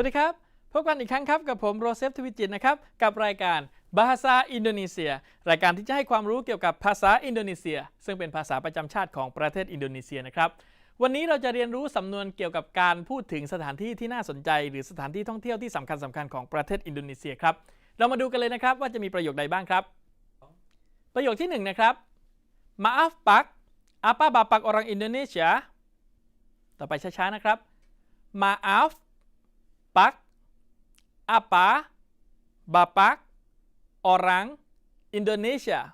วัสดีครับ พบกันอีกครั้งครับกับผมโรเซฟทวิจิตนะครับ กับรายการบาฮาอินโดนีเซีย รายการที่จะให้ความรู้เกี่ยวกับภาษาอินโดนีเซีย ซึ่งเป็นภาษาประจำชาติของประเทศอินโดนีเซียนะครับ วันนี้เราจะเรียนรู้สำนวนเกี่ยวกับการพูดถึงสถานที่ที่น่าสนใจ หรือสถานที่ท่องเที่ยวที่สำคัญสำคัญของประเทศอินโดนีเซียครับ เรามาดูกันเลยนะครับว่าจะมีประโยคใดบ้างครับ ประโยคที่หนึ่งนะครับ maaf pak apa bapak orang Indonesia ต่อไปช้าๆนะครับ maaf apa bapak orang Indonesia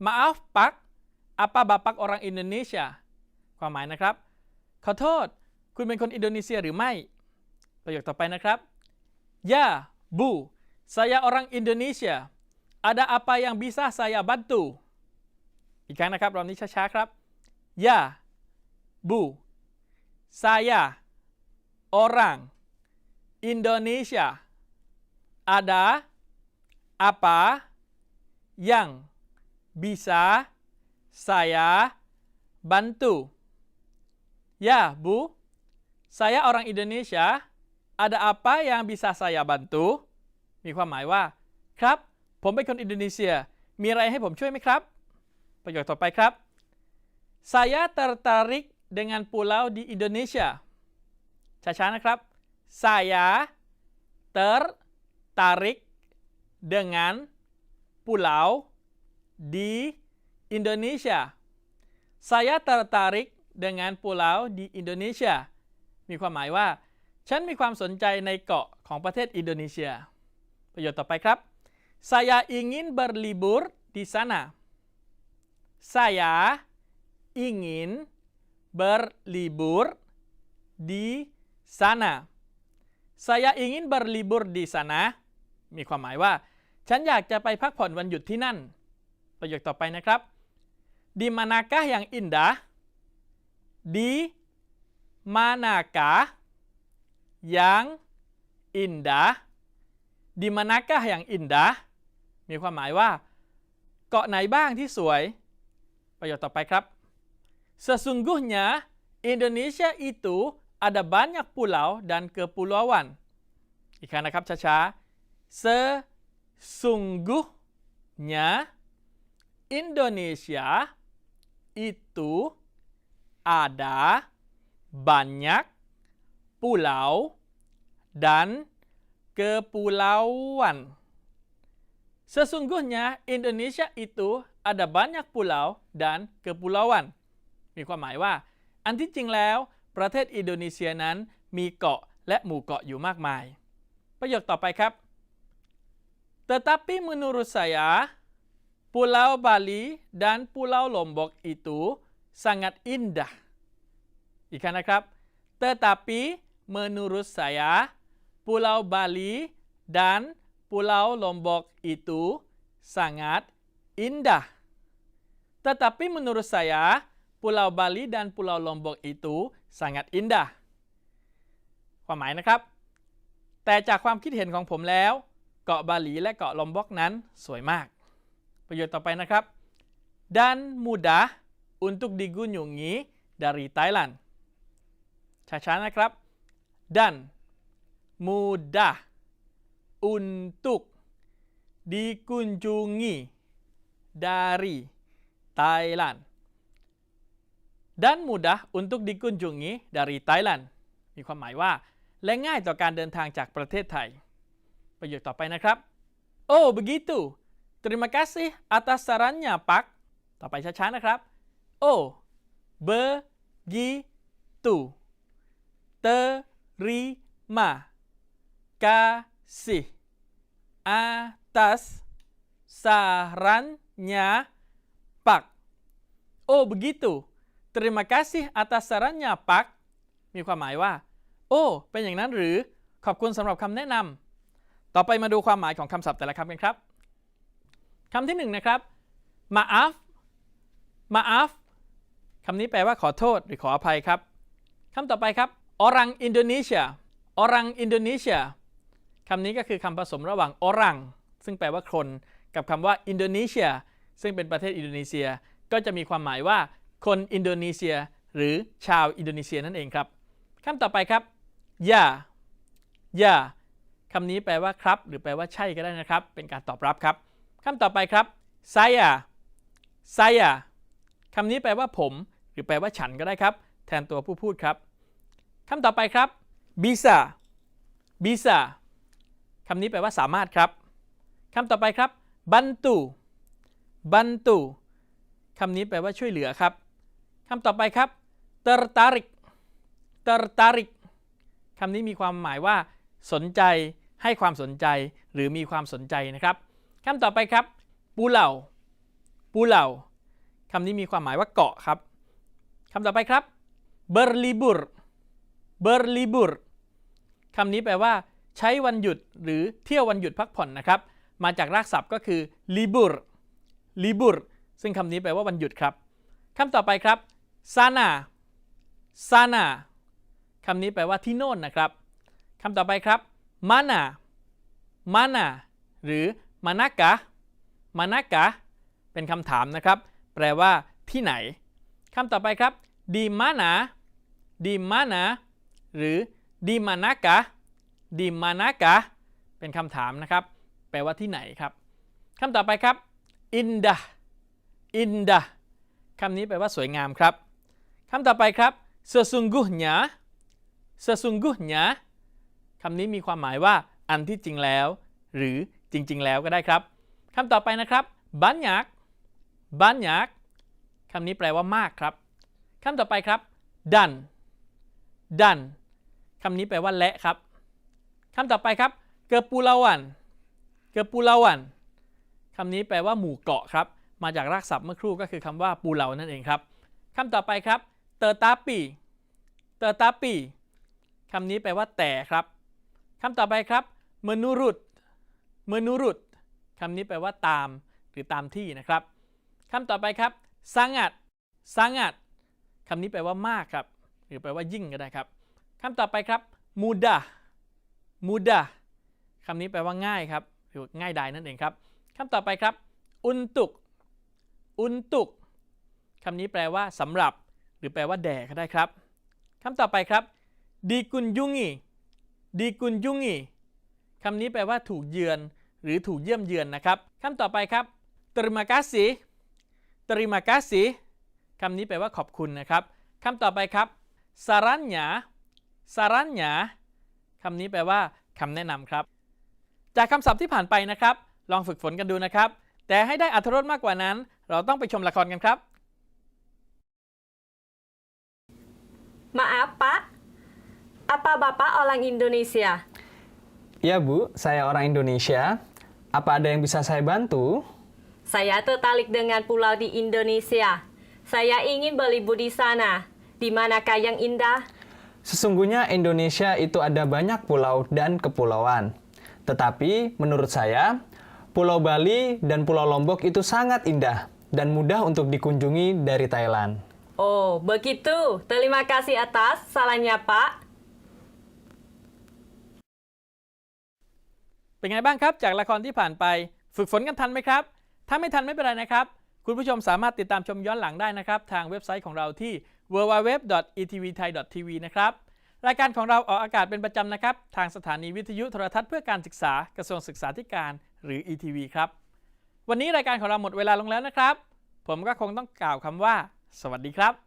maaf pak apa bapak orang Indonesia ความหมายนะครับ ขอโทษ คุณเป็นคนอินโดนีเซียหรือไม่ ประโยคต่อไปนะครับ Ya bu saya orang Indonesia ada apa yang bisa saya bantu อีกครั้งนะครับรอบนี้ช้าๆครับ Ya bu saya orang Indonesia ada apa yang bisa saya bantu? Ya, Bu. Saya orang Indonesia. Ada apa yang bisa saya bantu? มีความหมายว่า ครับ ผมเป็นคนอินโดนีเซีย มีอะไรให้ผมช่วยไหมครับ ประโยคต่อไปครับ Saya tertarik dengan pulau di Indonesia ช้าๆนะครับ Saya tertarik dengan pulau di Indonesia. Saya tertarik dengan pulau di Indonesia มีความหมายว่า ฉันมีความสนใจในเกาะของประเทศอินโดนีเซีย ประโยคต่อไปครับ Saya ingin berlibur di sana. Saya ingin berlibur di sana. Saya ingin berlibur di sana มีความหมายว่า ฉันอยากจะไปพักผ่อนวันหยุดที่นั่น ประโยคต่อไปนะครับดีมานากะอย่างอินดาดีมานากะอย่างอินดาดีมานากะอย่างอินดามีความหมายว่า เกาะไหนบ้างที่สวย ประโยคต่อไปครับ sesungguhnya Indonesia itu ada banyak pulau dan kepulauan อีกครั้งนะครับช้าๆ Sesungguhnya Indonesia itu ada banyak pulau dan kepulauan. Sesungguhnya Indonesia itu ada banyak pulau dan kepulauan มีความหมายว่า อันที่จริงแล้ว ประเทศอินโดนีเซียนั้นมีเกาะและหมู่เกาะอยู่มากมาย ประโยคต่อไปครับ Tetapi menurut saya Pulau Bali dan Pulau Lombok itu sangat indah อีกครั้งนะครับ Tetapi menurut saya Pulau Bali dan Pulau Lombok itu sangat indah Tetapi menurut saya Pulau Bali dan Pulau Lombok itu sangat indah ความหมายนะครับ แต่จากความคิดเห็นของผมแล้ว เกาะบาหลีและเกาะลอมบ็อกนั้นสวยมาก ประโยชน์ต่อไปนะครับ dan mudah untuk digunjungi dari Thailand ช้าๆนะครับ dan mudah untuk dikunjungi dari Thailand dan mudah untuk dikunjungi dari Thailand มีความหมายว่า และง่ายต่อการเดินทางจากประเทศไทย ประโยคต่อไปนะครับ Oh begitu terima kasih atas sarannya Pak ต่อไปช้าๆนะครับ Oh begitu terima kasih atas sarannya Pak Oh begitu terima kasih atas sarannya Pak มีความหมายว่า โอ้ เป็นอย่างนั้นหรือ ขอบคุณสำหรับคำแนะนำ ต่อไปมาดูความหมายของคำศัพท์แต่ละคำกันครับคำที่หนึ่งนะครับ maaf maaf คำนี้แปลว่าขอโทษหรือขออภัยครับคำต่อไปครับ orang Indonesia orang Indonesia คำนี้ก็คือคำผสมระหว่าง orang ซึ่งแปลว่าคนกับคำว่า Indonesia ซึ่งเป็นประเทศอินโดนีเซีย ก็จะมีความหมายว่า คนอินโดนีเซีย หรือชาวอินโดนีเซียนั่นเองครับคำต่อไปครับยายา คำนี้แปลว่าครับ หรือแปลว่าใช่ก็ได้นะครับ เป็นการตอบรับครับคำต่อไปครับ saya saya คำนี้แปลว่าผม หรือแปลว่าฉันก็ได้ครับ แทนตัวผู้พูดครับคำต่อไปครับ bisa bisa คำนี้แปลว่าสามารถครับคำต่อไปครับ bantu bantu คำนี้แปลว่าช่วยเหลือครับคำต่อไปครับ tertarik tertarik คำนี้มีความหมายว่า สนใจ ให้ความสนใจหรือมีความสนใจนะครับคำต่อไปครับ ปูเหล่า ปูเหล่าคำนี้มีความหมายว่าเกาะครับคำต่อไปครับ berlibur berlibur คำนี้แปลว่า ใช้วันหยุดหรือเที่ยววันหยุดพักผ่อนนะครับ มาจากรากศัพท์ก็คือ libur libur ซึ่งคำนี้แปลว่าวันหยุดครับคำต่อไปครับ sana sana คำนี้แปลว่าที่โน่นนะครับคำต่อไปครับ mana mana หรือ manaka manaka เป็นคำถามนะครับ แปลว่าที่ไหนคำต่อไปครับ di mana di mana หรือ di manaka di manaka เป็นคำถามนะครับ แปลว่าที่ไหนครับคำต่อไปครับ indah indah คำนี้แปลว่าสวยงามครับคำต่อไปครับ sesungguhnya sesungguhnya คำนี้มีความหมายว่าอันที่จริงแล้ว หรือจริง ๆ แล้วก็ได้ครับคำต่อไปนะครับ banyak banyak คำนี้แปลว่ามากครับคำต่อไปครับ dan dan คำนี้แปลว่าและครับคำต่อไปครับ kepulauan kepulauan คำนี้แปลว่าหมู่เกาะครับ มาจากรากศัพท์เมื่อครู่ก็คือคำว่าปูเหลานั่นเองครับคำต่อไปครับ เตอร์ตาปี เตอร์ตาปีคำนี้แปลว่าแต่ครับ คำต่อไปครับเมนูรุดเมนูรุดคำนี้แปลว่าตามหรือตามที่นะครับคำต่อไปครับสังัดสังัดคำนี้แปลว่ามากครับ หรือแปลว่ายิ่งก็ได้ครับคำต่อไปครับมูดามูดาคำนี้แปลว่าง่ายครับ หรือง่ายดายนั่นเองครับคำต่อไปครับ อุนตุก อุนตุกคำนี้แปลว่าสำหรับ หรือแปลว่าแด่ก็ได้ครับคำต่อไปครับดีกุนยุงี ดีกุนยุงีคำนี้แปลว่าถูกเยือน หรือถูกเยี่ยมเยือนนะครับคำต่อไปครับ terima kasih terima kasih คำนี้แปลว่าขอบคุณนะครับคำต่อไปครับ sarannya sarannya คำนี้แปลว่าคำแนะนำครับ จากคำศัพท์ที่ผ่านไปนะครับ ลองฝึกฝนกันดูนะครับ แต่ให้ได้อัธรสมากกว่านั้น เราต้องไปชมละครกันครับ Maaf, Pak. Apa Bapak orang Indonesia? Ya Bu, saya orang Indonesia. Apa ada yang bisa saya bantu? Saya tertarik dengan pulau di Indonesia. Saya ingin berlibur di sana. Di manakah yang indah? Sesungguhnya Indonesia itu ada banyak pulau dan kepulauan. Tetapi menurut saya, Pulau Bali dan Pulau Lombok itu sangat indah dan mudah untuk dikunjungi dari Thailand. Oh, begitu. Terima kasih atas sarannya, Pak. เป็นไงบ้างครับ จากละครที่ผ่านไป ฝึกฝนกันทันไหมครับ ถ้าไม่ทันไม่เป็นไรนะครับ คุณผู้ชมสามารถติดตามชมย้อนหลังได้นะครับ ทางเว็บไซต์ของเราที่ www.etvthai.tv นะครับรายการของเราออกอากาศเป็นประจำนะครับ ทางสถานีวิทยุโทรทัศน์เพื่อการศึกษากระทรวงศึกษาธิการหรือ ETV ครับ วันนี้รายการของเราหมดเวลาลงแล้วนะครับ ผมก็คงต้องกล่าวคำว่า สวัสดีครับ